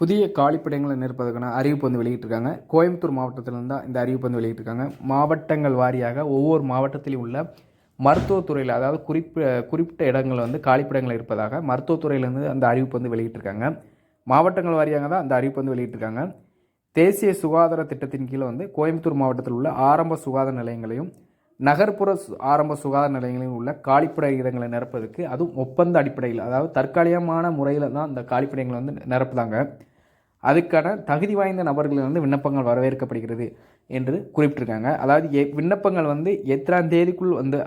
புதிய காலிப்பிடங்களை நிற்பதற்கான அறிவிப்பு வந்து வெளியிட்டிருக்காங்க. கோயம்புத்தூர் மாவட்டத்திலிருந்து தான் இந்த அறிவிப்பு வந்து வெளியிட்டிருக்காங்க. மாவட்டங்கள் வாரியாக ஒவ்வொரு மாவட்டத்திலும் உள்ள மருத்துவத்துறையில் அதாவது குறிப்பிட்ட குறிப்பிட்ட இடங்கள் வந்து காலிப்பிடங்கள் இருப்பதாக மருத்துவத்துறையிலேருந்து அந்த அறிவிப்பு வந்து வெளியிட்டிருக்காங்க. மாவட்டங்கள் வாரியாக தான் அந்த அறிவிப்பு வந்து வெளியிட்டிருக்காங்க. தேசிய சுகாதார திட்டத்தின் கீழே வந்து கோயம்புத்தூர் மாவட்டத்தில் உள்ள ஆரம்ப சுகாதார நிலையங்களையும் நகர்ப்புற சு- ஆரம்ப சுகாதார நிலையங்களில் உள்ள காலிப்படை இடங்களை நிரப்பதற்கு அதுவும் ஒப்பந்த அடிப்படையில் அதாவது தற்காலிகமான முறையில் தான் அந்த காலிப்பிடங்களை வந்து நிரப்புதாங்க அதுக்கான தகுதி வாய்ந்த நபர்களிலிருந்து விண்ணப்பங்கள் வரவேற்கப்படுகிறது என்று குறிப்பிட்டிருக்காங்க. அதாவது எ விண்ணப்பங்கள் வந்து எத்தனாம் தேதிக்குள் வந்து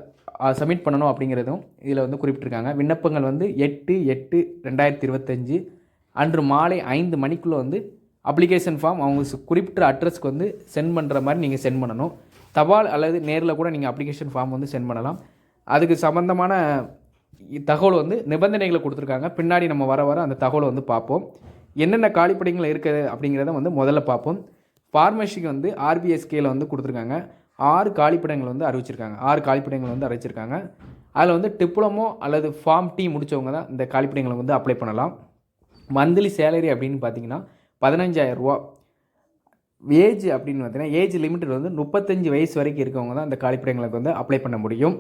சப்மிட் பண்ணணும் அப்படிங்கிறதும் இதில் வந்து குறிப்பிட்டிருக்காங்க. விண்ணப்பங்கள் வந்து எட்டு எட்டு ரெண்டாயிரத்தி இருபத்தஞ்சி அன்று மாலை ஐந்து மணிக்குள்ளே வந்து அப்ளிகேஷன் ஃபார்ம் அவங்க குறிப்பிட்ட அட்ரஸ்க்கு வந்து சென்ட் பண்ணுற மாதிரி நீங்கள் சென்ட் பண்ணணும். தபால் அல்லது நேரில் கூட நீங்கள் அப்ளிகேஷன் ஃபார்ம் வந்து சென்ட் பண்ணலாம். அதுக்கு சம்மந்தமான தகவல் வந்து நிபந்தனைகளை கொடுத்துருக்காங்க. பின்னாடி நம்ம வர வர அந்த தகவலை வந்து பார்ப்போம். என்னென்ன காலிப்படைகள் இருக்குது அப்படிங்கிறத வந்து முதல்ல பார்ப்போம். ஃபார்மசிக்கு வந்து ஆர்பிஎஸ்கேயில் வந்து கொடுத்துருக்காங்க. ஆறு காலிப்படங்கள் வந்து அறிவிச்சிருக்காங்க. ஆறு காலிப்படங்கள் வந்து அறிவிச்சிருக்காங்க. அதில் வந்து டிப்ளமோ அல்லது ஃபார்ம் டீ முடித்தவங்க தான் இந்த காலிப்படங்களை வந்து அப்ளை பண்ணலாம். மந்த்லி சேலரி அப்படின்னு பார்த்தீங்கன்னா பதினஞ்சாயிரம் ரூபா. ஏஜ் அப்படின்னு பார்த்தீங்கன்னா ஏஜ் லிமிட்டட் வந்து முப்பத்தஞ்சு வயசு வரைக்கும் இருக்கவங்க தான் இந்த காலிப்படங்களுக்கு வந்து அப்ளை பண்ண முடியும்.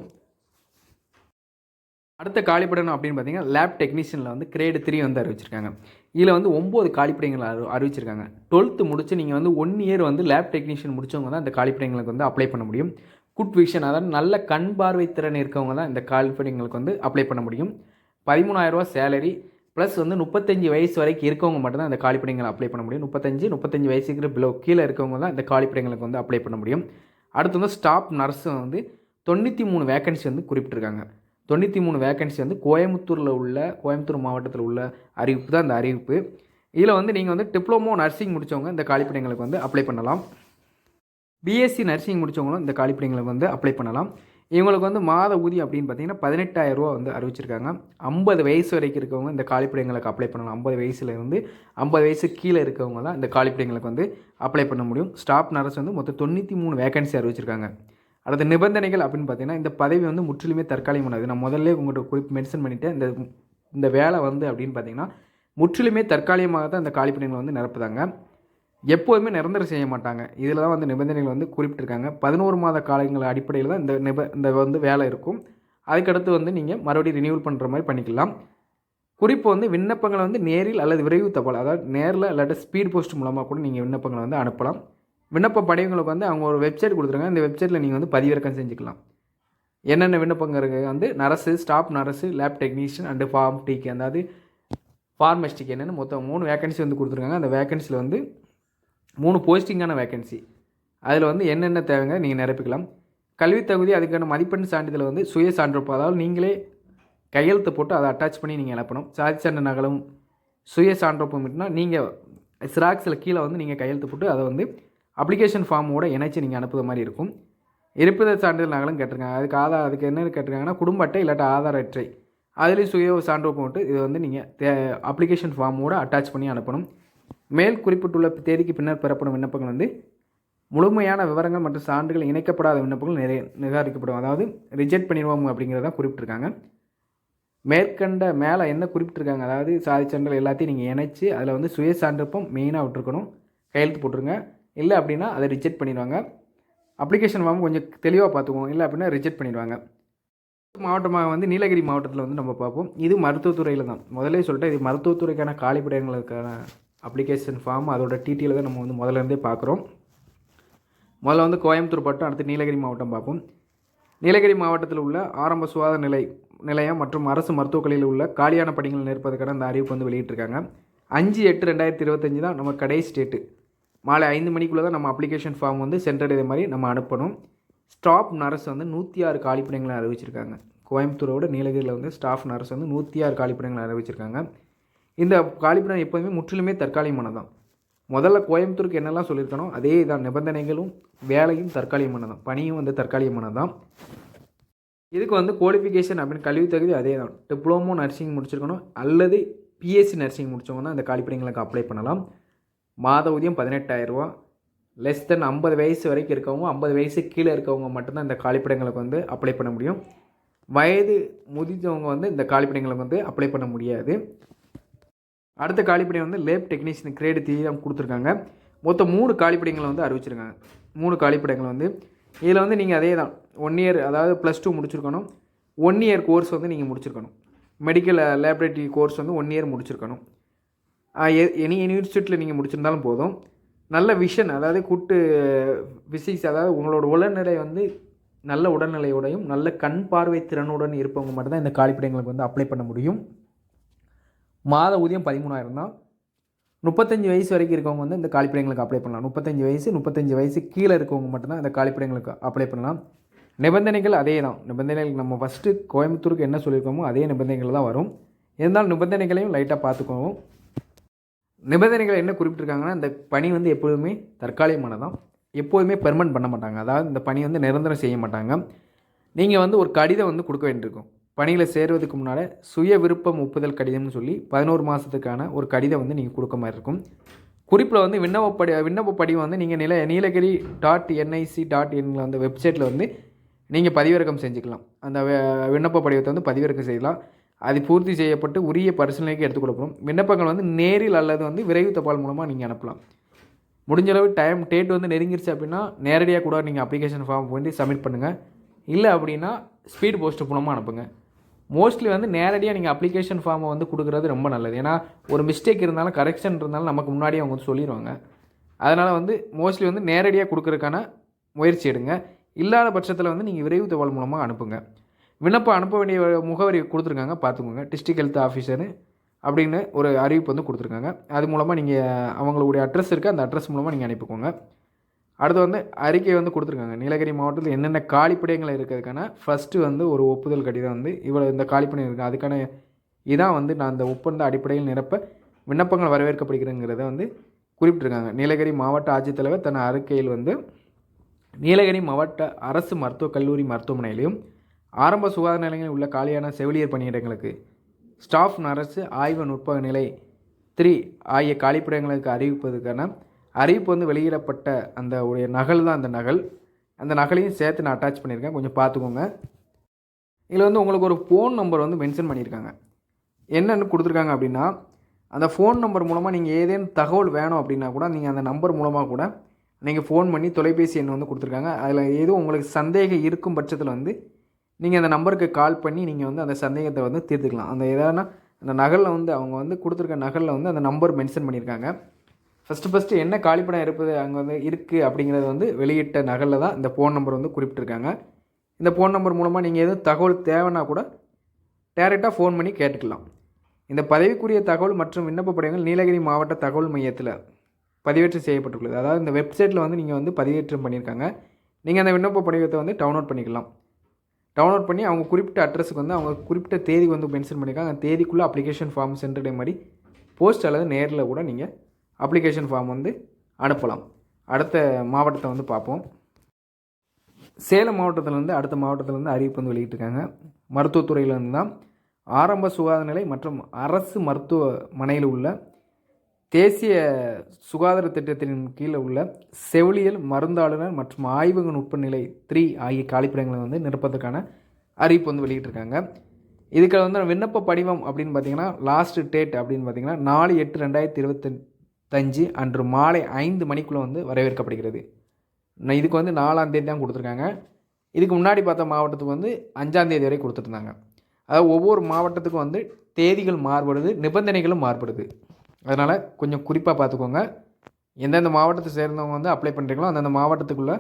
அடுத்த காலிப்படம் அப்படின்னு பார்த்தீங்கன்னா லேப் டெக்னீஷியனில் வந்து கிரேடு த்ரீ வந்து அறிவிச்சிருக்காங்க. இதில் வந்து ஒம்பது காலிப்படங்கள் அறி அறிவிச்சிருக்காங்க. டுவெல்த்து முடிச்சு நீங்கள் வந்து ஒன் இயர் வந்து லேப் டெக்னீஷியன் முடிச்சவங்க தான் இந்த காலிப்படைங்களுக்கு வந்து அப்ளை பண்ண முடியும். குட் விஷன் அதாவது நல்ல கண் பார்வை திறன் இருக்கவங்க தான் இந்த காலிப்படைங்களுக்கு வந்து அப்ளை பண்ண முடியும். பதிமூணாயிரரூவா சேலரி ப்ளஸ் வந்து முப்பத்தஞ்சு வயசு வரைக்கும் இருக்கவங்க மட்டும்தான் இந்த காலிப்படைங்களை அப்ளை பண்ண முடியும். முப்பத்தஞ்சு முப்பத்தஞ்சு வயசுக்கு பிலோ கீழே இருக்கவங்க தான் இந்த காலிப்படங்களுக்கு வந்து அப்ளை பண்ண முடியும். அடுத்து வந்து ஸ்டாஃப் நர்ஸும் வந்து தொண்ணூற்றி மூணு வேக்கன்சி வந்து குறிப்பிட்டிருக்காங்க. தொண்ணூற்றி மூணு வேகன்சி வந்து கோயம்புத்தூரில் உள்ள கோயம்புத்தூர் மாவட்டத்தில் உள்ள அறிவிப்பு தான் இந்த அறிவிப்பு. இதில் வந்து நீங்கள் வந்து டிப்ளமோ நர்சிங் முடித்தவங்க இந்த காலிப்படங்களுக்கு வந்து அப்ளை பண்ணலாம். பிஎஸ்சி நர்சிங் முடித்தவங்களும் இந்த காலிப்படங்களுக்கு வந்து அப்ளை பண்ணலாம். இவங்களுக்கு வந்து மாத ஊதியம் அப்படின்னு பார்த்தீங்கன்னா பதினெட்டாயிரம் ரூபா வந்து அறிவிச்சிருக்காங்க. ஐம்பது வயசு வரைக்கும் இருக்கவங்க இந்த காலிப்பிடங்களுக்கு அப்ளை பண்ணலாம். ஐம்பது வயசுலேருந்து ஐம்பது வயசு கீழே இருக்கவங்க தான் இந்த காலிப்பிடங்களுக்கு வந்து அப்ளை பண்ண முடியும். ஸ்டாஃப் நர்ஸ் வந்து மொத்தம் தொண்ணூற்றி மூணு வேகன்சி அறிவிச்சிருக்காங்க. அடுத்த நிபந்தனைகள் அப்படின்னு பார்த்தீங்கன்னா இந்த பதவி வந்து முற்றிலுமே தற்காலிகமானது நான் முதல்ல உங்கள்கிட்ட குறிப்பு மென்ஷன் பண்ணிவிட்டேன் இந்த இந்த வேலை வந்து அப்படின்னு பார்த்தீங்கன்னா முற்றிலுமே தற்காலிகமாக தான் இந்த காலிப்பணிகளை வந்து நிரப்புதாங்க எப்போதுமே நிரந்தரம் செய்ய மாட்டாங்க. இதில் தான் வந்து நிபந்தனைகள் வந்து குறிப்பிட்டிருக்காங்க. பதினோரு மாத காலங்கள் அடிப்படையில் தான் இந்த நிப இந்த வந்து வேலை இருக்கும். அதுக்கடுத்து வந்து நீங்கள் மறுபடியும் ரினியூவல் பண்ணுற மாதிரி பண்ணிக்கலாம். குறிப்பு வந்து விண்ணப்பங்களை வந்து நேரில் அல்லது விரைவு தபால் அதாவது நேரில் இல்லாட்டி ஸ்பீட் போஸ்ட் மூலமாக கூட நீங்கள் விண்ணப்பங்களை வந்து அனுப்பலாம். விண்ணப்ப படிவங்களுக்கு வந்து அவங்க ஒரு வெப்சைட் கொடுத்துருக்காங்க. இந்த வெப்சைட்டில் நீங்கள் வந்து பதிவிறக்கம் செஞ்சுக்கலாம். என்னென்ன விண்ணப்பங்கிறது வந்து nurse staff nurse lab technician and pharm டீக்கு அதாவது ஃபார்மஸ்டிக் என்னென்னு மொத்தம் மூணு வேகன்சி வந்து கொடுத்துருக்காங்க. அந்த வேகன்சியில் வந்து மூணு போஸ்டிங்கான வேகன்சி அதில் வந்து என்னென்ன தேவைங்க நீங்கள் நிரப்பிக்கலாம் கல்வித் தகுதி அதுக்கான மதிப்பெண் சான்றிதழ் வந்து சுய சான்றொப்பு அதாவது நீங்களே கையெழுத்து போட்டு அதை அட்டாச் பண்ணி நீங்கள் நிரப்பணும் சாதி சான்று நகலும் சுய சான்றப்பும் மட்டும்னா நீங்கள் சிராக்ஸில் கீழே வந்து நீங்கள் கையெழுத்து போட்டு அதை வந்து அப்ளிகேஷன் ஃபார்மோட இணைச்சி நீங்கள் அனுப்புகிற மாதிரி இருக்கும். இருப்பிட சான்றிதழ் நகலும் கேட்டிருக்காங்க. அதுக்கு ஆதார் அதுக்கு என்ன கேட்டிருக்காங்கன்னா குடும்ப அட்டை இல்லாட்டா ஆதார் அட்டை. அதுலேயும் சுய சான்று போட்டு இது வந்து நீங்கள் தே அப்ளிகேஷன் ஃபார்மோடு அட்டாச் பண்ணி அனுப்பணும். மேல் குறிப்பிட்டுள்ள தேதிக்கு பின்னர் பெறப்படும் விண்ணப்பங்கள் வந்து முழுமையான விவரங்கள் மற்றும் சான்றுகள் இணைக்கப்படாத விண்ணப்பங்கள் நிறை நிராகரிக்கப்படும். அதாவது ரிஜெக்ட் பண்ணிடுவோம் அப்படிங்கிறத குறிப்பிட்டிருக்காங்க. மேற்கண்ட மேலே என்ன குறிப்பிட்டிருக்காங்க? அதாவது சாதி சான்றிதழ் எல்லாத்தையும் நீங்கள் இணைச்சி அதில் வந்து சுய சான்றப்பம் மெயினாக விட்டுருக்கணும். கையெழுத்து போட்டுருங்க. இல்லை அப்படின்னா அதை ரிஜெக்ட் பண்ணிடுவாங்க. அப்ளிகேஷன் ஃபார்ம் கொஞ்சம் தெளிவாக பார்த்துக்குவோம். இல்லை அப்படின்னா ரிஜெக்ட் பண்ணிடுவாங்க. மாவட்டமாக வந்து நீலகிரி மாவட்டத்தில் வந்து நம்ம பார்ப்போம். இது மருத்துவத்துறையில் தான். முதல்ல சொல்லிட்டு இது மருத்துவத்துறைக்கான காலிப்படங்களுக்கான அப்ளிகேஷன் ஃபார்ம் அதோட டீட்டெயில் தான் நம்ம வந்து முதல்ல இருந்தே பார்க்குறோம். முதல்ல வந்து கோயம்புத்தூர் பட்டம் அடுத்து நீலகிரி மாவட்டம் பார்ப்போம். நீலகிரி மாவட்டத்தில் உள்ள ஆரம்ப சுகாதார நிலை நிலையம் மற்றும் அரசு மருத்துவக் கல்லூரியில் உள்ள காலியான பணிகள் நிற்பதற்கான அந்த அறிவிப்பு வந்து வெளியிட்டிருக்காங்க. அஞ்சு எட்டு ரெண்டாயிரத்தி இருபத்தஞ்சி தான் நம்ம கடைசி டேட்டு மாலை ஐந்து மணிக்குள்ளே தான் நம்ம அப்ளிகேஷன் ஃபார்ம் வந்து சென்றடைந்த மாதிரி நம்ம அனுப்பணும். ஸ்டாஃப் நர்ஸ் வந்து நூற்றி ஆறு காலிப்பிடங்களை அறிவிச்சிருக்காங்க. கோயம்புத்தூரோட நீலகிரியில் வந்து ஸ்டாஃப் நர்ஸ் வந்து நூற்றி ஆறு காலிப்படங்களை அறிவிச்சிருக்காங்க. இந்த காலிப்படம் எப்போதுமே முற்றிலுமே தற்காலிகமானதான் முதல்ல கோயம்புத்தூருக்கு என்னெல்லாம் சொல்லியிருக்கணும்? அதே தான் நிபந்தனைகளும் வேலையும் தற்காலிகமானதான் பணியும் வந்து தற்காலிகமானதான் இதுக்கு வந்து குவாலிஃபிகேஷன் அப்படின்னு கல்வி தகுதி அதே தான். டிப்ளமோ நர்சிங் முடிச்சிருக்கணும். அல்லது பிஎஸ்சி நர்சிங் முடித்தவங்க தான் இந்த காலிப்படங்களுக்கு அப்ளை பண்ணலாம். மாத ஊதியம் பதினெட்டாயிரரூவா. லெஸ் தென் ஐம்பது வயசு வரைக்கும் இருக்கவங்க ஐம்பது வயசு கீழே இருக்கவங்க மட்டும்தான் இந்த காலிப்படங்களுக்கு வந்து அப்ளை பண்ண முடியும். வயது முதிர்ந்தவங்க வந்து இந்த காலிப்படங்களுக்கு வந்து அப்ளை பண்ண முடியாது. அடுத்த காலிப்படை வந்து லேப் டெக்னீஷியன் கிரேடு த்ரீ தான் கொடுத்துருக்காங்க. மொத்தம் மூணு காலிப்படைங்களை வந்து அறிவிச்சிருக்காங்க. மூணு காலிப்படைகள் வந்து. இதில் வந்து நீங்கள் அதே தான். ஒன் இயர் அதாவது ப்ளஸ் டூ முடிச்சிருக்கணும். ஒன் இயர் கோர்ஸ் வந்து நீங்கள் முடிச்சிருக்கணும். மெடிக்கல் லேபரேட்டரி கோர்ஸ் வந்து ஒன் இயர் முடிச்சிருக்கணும். எனி யூனிவர்சிட்டியில் நீங்கள் முடிச்சிருந்தாலும் போதும். நல்ல விஷன் அதாவது கூட்டு ஃபிசிக்ஸ் அதாவது உங்களோட உடல்நிலை வந்து நல்ல உடல்நிலையோடையும் நல்ல கண் பார்வை திறனுடன் இருப்பவங்க மட்டும்தான் இந்த காலிப்பிடங்களுக்கு வந்து அப்ளை பண்ண முடியும். மாத ஊதியம் பதிமூணாயிரம் தான். முப்பத்தஞ்சு வயசு வரைக்கும் இருக்கவங்க வந்து இந்த காலிப்பிடங்களுக்கு அப்ளை பண்ணலாம். முப்பத்தஞ்சு வயசு முப்பத்தஞ்சு வயசு கீழே இருக்கவங்க மட்டும்தான் இந்த காலிப்பிடங்களுக்கு அப்ளை பண்ணலாம். நிபந்தனைகள் அதே தான். நிபந்தனைகள் நம்ம ஃபஸ்ட்டு கோயம்புத்தூருக்கு என்ன சொல்லியிருக்கோமோ அதே நிபந்தனைகள் தான் வரும். இருந்தாலும் நிபந்தனைகளையும் லைட்டாக பார்த்துக்கோவும் நிபந்தனைகள் என்ன குறிப்பிட்டிருக்காங்கன்னா இந்த பணி வந்து எப்பொழுதுமே தற்காலிகமானதான் எப்போதுமே பெர்மனன்ட் பண்ண மாட்டாங்க. அதாவது இந்த பணி வந்து நிரந்தரம் செய்ய மாட்டாங்க. நீங்கள் வந்து ஒரு கடிதம் வந்து கொடுக்க வேண்டியிருக்கும். பணியில் சேருவதுக்கு முன்னால் சுய விருப்பம் ஒப்புதல் கடிதம்னு சொல்லி பதினோரு மாதத்துக்கான ஒரு கடிதம் வந்து நீங்கள் கொடுக்க மாதிரி இருக்கும். குறிப்பில் வந்து விண்ணப்ப படி விண்ணப்ப படிவம் வந்து நீங்கள் நில Nilgiri dot NIC dot N அந்த வெப்சைட்டில் வந்து நீங்கள் பதிவிறக்கம் செஞ்சுக்கலாம். அந்த விண்ணப்ப படிவத்தை வந்து பதிவிறக்கம் செய்யலாம். அது பூர்த்தி செய்யப்பட்டு உரிய பரிசீலனைக்கு எடுத்துக் விண்ணப்பங்கள் வந்து நேரில் அல்லது வந்து விரைவு தபால் மூலமாக நீங்கள் அனுப்பலாம். முடிஞ்ச அளவு டைம் டேட் வந்து நெருங்கிருச்சு அப்படின்னா நேரடியாக கூட நீங்கள் அப்ளிகேஷன் ஃபார்ம் வந்து சப்மிட் பண்ணுங்கள் இல்லை அப்படின்னா ஸ்பீட் போஸ்ட் மூலமாக அனுப்புங்க. மோஸ்ட்லி வந்து நேரடியாக நீங்கள் அப்ளிகேஷன் ஃபார்மை வந்து கொடுக்குறது ரொம்ப நல்லது. ஏன்னா ஒரு மிஸ்டேக் இருந்தாலும் கரெக்ஷன் இருந்தாலும் நமக்கு முன்னாடியே அவங்க வந்து சொல்லிடுவாங்க அதனால் வந்து மோஸ்ட்லி வந்து நேரடியாக கொடுக்குறதுக்கான முயற்சி எடுங்க. இல்லாத பட்சத்தில் வந்து நீங்கள் விரைவு தபால் மூலமாக அனுப்புங்க. விண்ணப்பம் அனுப்ப வேண்டிய முகவரி கொடுத்துருக்காங்க. பார்த்துக்கோங்க. டிஸ்ட்ரிக் ஹெல்த் ஆஃபீஸர்னு அப்படின்னு ஒரு அறிவிப்பு வந்து கொடுத்துருக்காங்க. அது மூலமாக நீங்கள் அவங்களுடைய அட்ரஸ் இருக்குது அந்த அட்ரஸ் மூலமாக நீங்கள் அனுப்பிக்கோங்க. அடுத்து வந்து அறிக்கை வந்து கொடுத்துருக்காங்க. நீலகிரி மாவட்டத்தில் என்னென்ன காலிப்படையங்கள் இருக்கிறதுக்கான ஃபஸ்ட்டு வந்து ஒரு ஒப்புதல் கடிதம் வந்து இவ்வளோ இந்த காலிப்பணி இருக்குது அதுக்கான இதான் வந்து நான் அந்த ஒப்பந்த அடிப்படையில் நிரப்ப விண்ணப்பங்கள் வரவேற்கப்படுகிறேங்கிறத வந்து குறிப்பிட்டிருக்காங்க. நீலகிரி மாவட்ட ஆட்சித்தலைவர் தன் அறிக்கையில் வந்து நீலகிரி மாவட்ட அரசு மருத்துவக் கல்லூரி மருத்துவமனையிலையும் ஆரம்ப சுகாதார நிலையங்களில் உள்ள காலியான செவிலியர் பணியிடங்களுக்கு ஸ்டாஃப் நர்ஸு ஆய்வு நுட்ப நிலை த்ரீ ஆகிய காலிப்பிடங்களுக்கு அறிவிப்பதற்கான அறிவிப்பு வந்து வெளியிடப்பட்ட அந்த உடைய நகல் தான் அந்த நகல். அந்த நகலையும் சேர்த்து நான் அட்டாச் பண்ணியிருக்கேன். கொஞ்சம் பார்த்துக்கோங்க. இதில் வந்து உங்களுக்கு ஒரு ஃபோன் நம்பர் வந்து மென்ஷன் பண்ணியிருக்காங்க. என்னென்னு கொடுத்துருக்காங்க அப்படின்னா அந்த ஃபோன் நம்பர் மூலமாக நீங்கள் ஏதேனும் தகவல் வேணும் அப்படின்னா கூட நீங்கள் அந்த நம்பர் மூலமாக கூட நீங்கள் ஃபோன் பண்ணி தொலைபேசி எண் வந்து கொடுத்துருக்காங்க. அதில் எதுவும் உங்களுக்கு சந்தேகம் இருக்கும் பட்சத்தில் வந்து நீங்கள் அந்த நம்பருக்கு கால் பண்ணி நீங்கள் வந்து அந்த சந்தேகத்தை வந்து தீர்த்துக்கலாம். அந்த எதானா அந்த நகலில் வந்து அவங்க வந்து கொடுத்துருக்க நகலில் வந்து அந்த நம்பர் மென்ஷன் பண்ணியிருக்காங்க ஃபஸ்ட்டு ஃபஸ்ட்டு என்ன காலிப்படம் இருப்பது அங்கே வந்து இருக்குது அப்படிங்கிறது வந்து வெளியிட்ட நகலில் தான் இந்த ஃபோன் நம்பர் வந்து குறிப்பிட்டிருக்காங்க. இந்த ஃபோன் நம்பர் மூலமாக நீங்கள் எதுவும் தகவல் தேவைன்னா கூட டேரெக்டாக ஃபோன் பண்ணி கேட்டுக்கலாம். இந்த பதவிக்குரிய தகவல் மற்றும் விண்ணப்ப படிவங்கள் நீலகிரி மாவட்ட தகவல் மையத்தில் பதிவேற்றம் செய்யப்பட்டுள்ளது. அதாவது இந்த வெப்சைட்டில் வந்து நீங்கள் வந்து பதிவேற்றம் பண்ணியிருக்காங்க நீங்கள் அந்த விண்ணப்ப படிவத்தை வந்து டவுன்லோட் பண்ணிக்கலாம். டவுன்லோட் பண்ணி அவங்க குறிப்பிட்ட அட்ரஸுக்கு வந்து அவங்க குறிப்பிட்ட தேதி வந்து மென்ஷன் பண்ணியிருக்காங்க. அந்த தேதிக்குள்ளே அப்ளிகேஷன் ஃபார்ம் சென்டர் மாதிரி போஸ்ட் அல்லது நேரில் கூட நீங்கள் அப்ளிகேஷன் ஃபார்ம் வந்து அனுப்பலாம். அடுத்த மாவட்டத்தை வந்து பார்ப்போம். சேலம் மாவட்டத்திலேருந்து அடுத்த மாவட்டத்திலேருந்து அறிவிப்பு வந்து வெளியிட்டிருக்காங்க. மருத்துவத்துறையிலேருந்து தான் ஆரம்ப சுகாதார நிலை மற்றும் அரசு மருத்துவமனையில் உள்ள தேசிய சுகாதார திட்டத்தின் கீழே உள்ள செவிலியல் மருந்தாளுநர் மற்றும் ஆய்வக நுட்ப நிலை த்ரீ ஆகிய காலிப்பிடங்களை வந்து நிரப்பதற்கான அறிவிப்பு வந்து வெளியிட்டிருக்காங்க. இதுக்கு வந்து விண்ணப்ப படிவம் அப்படின்னு பார்த்தீங்கன்னா லாஸ்ட் டேட் அப்படின்னு பார்த்தீங்கன்னா நாலு எட்டு ரெண்டாயிரத்தி இருபத்தஞ்சு அன்று மாலை ஐந்து மணிக்குள்ளே வந்து வரவேற்கப்படுகிறது. நான் இதுக்கு வந்து நாலாம் தேதி தான் கொடுத்துருக்காங்க. இதுக்கு முன்னாடி பார்த்த மாவட்டத்துக்கு வந்து அஞ்சாம் தேதி வரை கொடுத்துருந்தாங்க. அதாவது ஒவ்வொரு மாவட்டத்துக்கும் வந்து தேதிகள் மாறுபடுது நிபந்தனைகளும் மாறுபடுது. அதனால் கொஞ்சம் குறிப்பாக பார்த்துக்கோங்க. எந்தெந்த மாவட்டத்தை சேர்ந்தவங்க வந்து அப்ளை பண்ணுறீங்களோ அந்தந்த மாவட்டத்துக்குள்ள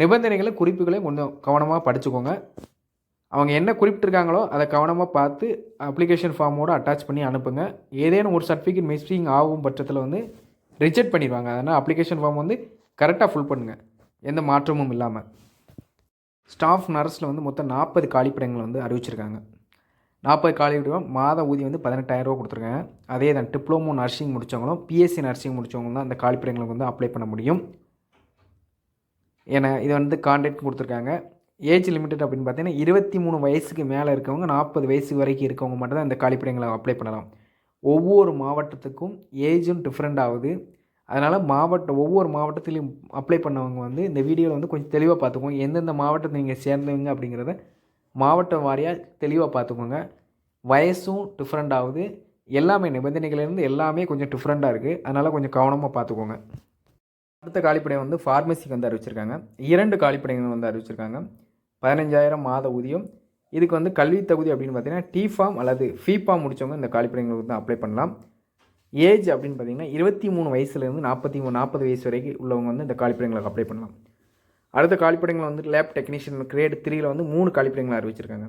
நிபந்தனைகளை குறிப்புகளையும் கொஞ்சம் கவனமாக படிச்சுக்கோங்க. அவங்க என்ன குறிப்பிட்டிருக்காங்களோ அதை கவனமாக பார்த்து அப்ளிகேஷன் ஃபார்மோடு அட்டாச் பண்ணி அனுப்புங்க. ஏதேனும் ஒரு சர்டிஃபிகேட் மிஸ்ஸிங் ஆகும் பட்சத்தில் வந்து ரிஜெக்ட் பண்ணிடுவாங்க. அதனால் அப்ளிகேஷன் ஃபார்ம் வந்து கரெக்டாக ஃபுல் பண்ணுங்கள் எந்த மாற்றமும் இல்லாமல் ஸ்டாஃப் நர்ஸில் வந்து மொத்தம் நாற்பது காலிப்பிடங்கள் வந்து அறிவிச்சிருக்காங்க. நாற்பது காலிப்பிடம் மாத ஊதியம் வந்து பதினெட்டாயிரரூவா கொடுத்துருக்காங்க அதே தான் டிப்ளமோ நர்சிங் முடித்தவங்களும் பிஎஸ்சி நர்சிங் முடித்தவங்களும் தான் அந்த காலிப்பிடங்களுக்கு வந்து அப்ளை பண்ண முடியும். ஏன்னா இது வந்து கான்ட்ராக்ட் கொடுத்துருக்காங்க. ஏஜ் லிமிட்டட் அப்படின்னு பார்த்தீங்கன்னா இருபத்தி மூணு வயசுக்கு மேலே இருக்கவங்க நாற்பது வயசு வரைக்கும் இருக்கவங்க மட்டும் தான் இந்த காலிப்பிடங்களை அப்ளை பண்ணலாம். ஒவ்வொரு மாவட்டத்துக்கும் ஏஜும் டிஃப்ரெண்ட் ஆகுது. அதனால் மாவட்டம் ஒவ்வொரு மாவட்டத்திலையும் அப்ளை பண்ணவங்க வந்து இந்த வீடியோவில் வந்து கொஞ்சம் தெளிவாக பார்த்துக்கோங்க எந்தெந்த மாவட்டத்தை நீங்கள் சேர்ந்தவங்க அப்படிங்கிறத மாவட்டம் வாரியாக தெளிவாக பார்த்துக்கோங்க வயசும் டிஃப்ரெண்ட் ஆகுது. எல்லாமே நிபந்தனைகள்லேருந்து எல்லாமே கொஞ்சம் டிஃப்ரெண்ட்டாக இருக்குது அதனால் கொஞ்சம் கவனமாக பார்த்துக்கோங்க அடுத்த காலிப்படையை வந்து ஃபார்மசிக்கு வந்து அறிவிச்சிருக்காங்க. இரண்டு காலிப்படைகள் வந்து அறிவிச்சிருக்காங்க. பதினஞ்சாயிரம் மாத ஊதியம். இதுக்கு வந்து கல்வி தகுதி அப்படின்னு பார்த்தீங்கன்னா டி ஃபார்ம் அல்லது ஃபீ ஃபார்ம் முடித்தவங்க இந்த காலிப்படைங்களுக்கு தான் அப்ளை பண்ணலாம். ஏஜ் அப்படின்னு பார்த்தீங்கன்னா இருபத்தி மூணு வயசுலேருந்து நாற்பத்தி மூணு நாற்பது வயசு வரைக்கும் உள்ளவங்க வந்து இந்த காலிப்படைங்களுக்கு அப்ளை பண்ணலாம். அடுத்த காலிப்படைகள் வந்து லேப் டெக்னீஷியன் கிரேட் த்ரீயில் வந்து மூணு காலிப்படைகளை அறிவிச்சிருக்காங்க.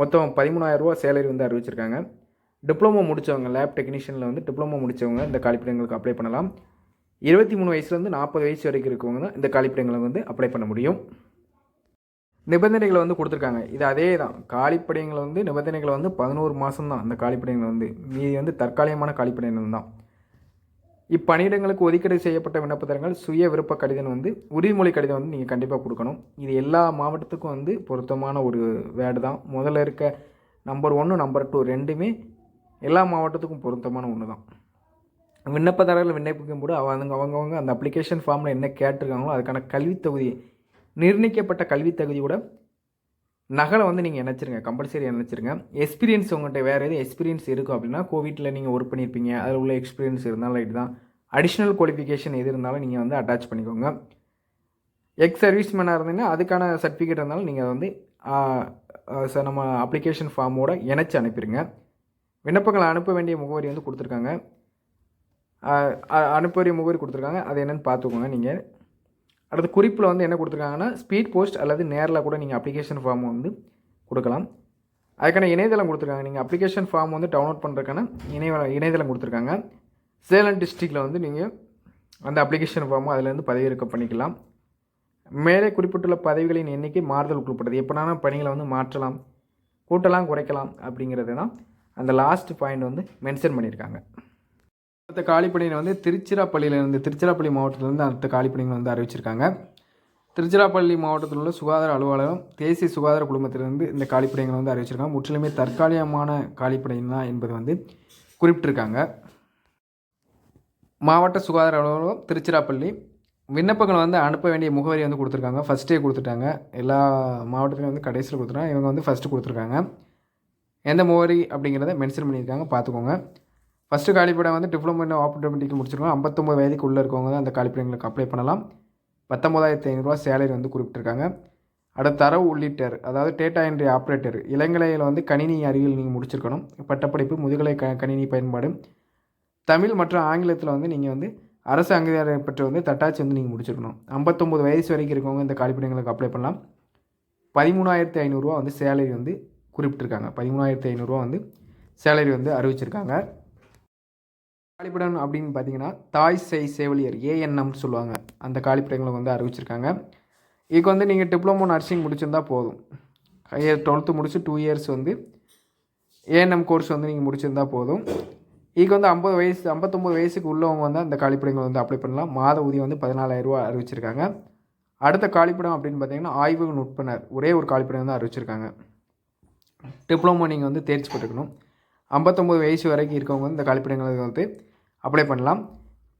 மொத்தம் பதிமூணாயிரரூவா சேலரி வந்து அறிவிச்சிருக்காங்க. டிப்ளமோ முடித்தவங்க லேப் டெக்னீஷியனில் வந்து டிப்ளமோ முடித்தவங்க இந்த காலிப்படங்களுக்கு அப்ளை பண்ணலாம். இருபத்தி மூணு வயசுலேருந்து நாற்பது வயசு வரைக்கும் இருக்கவங்க தான் இந்த காலிப்படங்களை வந்து அப்ளை பண்ண முடியும். நிபந்தனைகளை வந்து கொடுத்துருக்காங்க. இது அதே தான் காலிப்படைகளை வந்து நிபந்தனைகளை வந்து பதினோரு மாதம் தான் அந்த காலிப்படைகள் வந்து மீதி வந்து தற்காலிகமான காலிப்படைகள் தான். இப்பணியிடங்களுக்கு ஒதுக்கீடு செய்யப்பட்ட விண்ணப்பத்தரங்கள் சுய விருப்ப கடிதம் வந்து உறுதிமொழி கடிதம் வந்து நீங்கள் கண்டிப்பாக கொடுக்கணும். இது எல்லா மாவட்டத்துக்கும் வந்து பொருத்தமான ஒரு வேர்டு தான். முதல்ல இருக்க நம்பர் ஒன்று நம்பர் டூ ரெண்டுமே எல்லா மாவட்டத்துக்கும் பொருத்தமான ஒன்று தான். விண்ணப்பதாரர்கள் விண்ணப்பிக்கும் போது அவங்க அவங்கவுங்க அந்த அப்ளிகேஷன் ஃபார்மில் என்ன கேட்டிருக்காங்களோ அதுக்கான கல்வித் தகுதி நிர்ணயிக்கப்பட்ட கல்வித் தகுதியோட நகலை வந்து நீங்கள் இணைச்சிருங்க கம்பல்சரி நினச்சிருங்க எக்ஸ்பீரியன்ஸ் உங்கள்கிட்ட வேறு எதுவும் எக்ஸ்பீரியன்ஸ் இருக்கும் அப்படின்னா கோவிட்டில் நீங்கள் ஒர்க் பண்ணியிருப்பீங்க அதில் உள்ள எக்ஸ்பீரியன்ஸ் இருந்தாலும் இதுதான் அடிஷ்னல் குவாலிஃபிகேஷன் எது இருந்தாலும் நீங்கள் வந்து அட்டாச் பண்ணிக்கோங்க. எக்ஸ் சர்வீஸ்மேனாக இருந்தீங்கன்னா அதுக்கான சர்டிஃபிகேட் இருந்தாலும் நீங்கள் வந்து ச- நம்ம அப்ளிகேஷன் ஃபார்மோட இணைச்சி அனுப்பிடுங்க விண்ணப்பங்களை அனுப்ப வேண்டிய முகவரி வந்து கொடுத்துருக்காங்க. அனுப்ப வேண்டிய முகவரி கொடுத்துருக்காங்க. அது என்னென்னு பார்த்துக்கோங்க நீங்கள் அடுத்து குறிப்பில் வந்து என்ன கொடுத்துருக்காங்கன்னா ஸ்பீட் போஸ்ட் அல்லது நேரில் கூட நீங்கள் அப்ளிகேஷன் ஃபார்ம் வந்து கொடுக்கலாம். அதுக்கான இணையதளம் கொடுத்துருக்காங்க. நீங்கள் அப்ளிகேஷன் ஃபார்ம் வந்து டவுன்லோட் பண்ணுறதுக்கான இணைய இணையதளம் கொடுத்துருக்காங்க. சேலம் டிஸ்ட்ரிக்டில் வந்து நீங்கள் அந்த அப்ளிகேஷன் ஃபார்மும் அதிலேருந்து பதிவிறக்க பண்ணிக்கலாம். மேலே குறிப்பிட்டுள்ள பதவிகளின் எண்ணிக்கை மாறுதல் உட்பட்டது எப்படினாலும் பணிகளை வந்து மாற்றலாம் கூட்டலாம் குறைக்கலாம் அப்படிங்கிறது தான் அந்த லாஸ்ட் பாயிண்ட் வந்து மென்ஷன் பண்ணியிருக்காங்க. அடுத்த காலிப்பணியில் வந்து திருச்சிராப்பள்ளியிலேருந்து திருச்சிராப்பள்ளி மாவட்டத்திலேருந்து அடுத்த காலிப்பணிகள் வந்து அறிவிச்சிருக்காங்க. திருச்சிராப்பள்ளி மாவட்டத்தில் உள்ள சுகாதார அலுவலகம் தேசிய சுகாதார குழுமத்திலிருந்து இந்த காலிப்படைகளை வந்து அறிவிச்சிருக்காங்க. முற்றிலுமே தற்காலிகமான காலிப்படைகள் தான் என்பது வந்து குறிப்பிட்டிருக்காங்க. மாவட்ட சுகாதார அலுவலகம் திருச்சிராப்பள்ளி. விண்ணப்பங்கள் வந்து அனுப்ப வேண்டிய முகவரி வந்து கொடுத்துருக்காங்க. ஃபஸ்ட்டே கொடுத்துட்டாங்க. எல்லா மாவட்டத்துலையும் வந்து கடைசியில் கொடுத்துருக்காங்க இவங்க வந்து ஃபஸ்ட்டு கொடுத்துருக்காங்க. எந்த முகவரி அப்படிங்கிறத மென்ஷன் பண்ணியிருக்காங்க. பார்த்துக்கோங்க. ஃபஸ்ட்டு காலிப்படம் வந்து டிப்ளமோ இன் ஆப்பர்ச்சுனிட்டிக்கு முடிச்சிருக்கோம். ஐம்பத்தொம்பது வயதுக்கு உள்ளே இருக்கவங்க தான் அந்த காலிப்படங்களுக்கு அப்ளை பண்ணலாம். பத்தொம்பதாயிரத்தி ஐநூறுரூவா சேலரி வந்து குறிப்பிட்டிருக்காங்க. அடுத்த தரவு உள்ளிட்டர் அதாவது டேட்டா என்ட்ரி ஆப்ரேட்டர் இளங்கலையில் வந்து கணினி அறிவியல் நீங்கள் முடிச்சிருக்கணும். பட்டப்படிப்பு முதுகலை க கணினி பயன்பாடு. தமிழ் மற்றும் ஆங்கிலத்தில் வந்து நீங்கள் வந்து அரசு அங்கீகாரம் பெற்று வந்து தட்டாச்சு வந்து நீங்கள் முடிச்சிருக்கணும். ஐம்பத்தொம்பது வயசு வரைக்கும் இருக்கவங்க இந்த காலிப்படங்களுக்கு அப்ளை பண்ணலாம். பதிமூணாயிரத்தி ஐநூறுரூவா வந்து சேலரி வந்து குறிப்பிட்டிருக்காங்க. பதிமூணாயிரத்தி ஐநூறுரூவா வந்து சேலரி வந்து அறிவிச்சிருக்காங்க. காலிப்படம் அப்படின்னு பார்த்தீங்கன்னா தாய் செய் செவிலியர் ஏஎன்எம்னு சொல்லுவாங்க. அந்த காலிப்படங்களை வந்து அறிவிச்சிருக்காங்க. இதுக்கு வந்து நீங்கள் டிப்ளமோ நர்சிங் முடிச்சிருந்தா போதும். ஹையர் டுவெல்த்து முடிச்சு டூ இயர்ஸ் வந்து ஏஎன்எம் கோர்ஸ் வந்து நீங்கள் முடிச்சிருந்தா போதும். இதுக்கு வந்து ஐம்பது வயசு ஐம்பத்தொம்பது வயசுக்கு உள்ளவங்க வந்து அந்த காலிப்படங்களை வந்து அப்ளை பண்ணலாம். மாத ஊதியம் வந்து பதினாலாயிரரூவா அறிவிச்சிருக்காங்க. அடுத்த காலிப்படம் அப்படின்னு பார்த்தீங்கன்னா ஆய்வு நுட்பனர் ஒரே ஒரு காலிப்படம் தான் அறிவிச்சிருக்காங்க. டிப்ளமோ நீங்கள் வந்து தேர்ச்சி பெற்றுக்கணும். ஐம்பத்தொம்பது வயசு வரைக்கும் இருக்கவங்க வந்து இந்த கழிப்பிடங்களுக்கு வந்து அப்ளை பண்ணலாம்.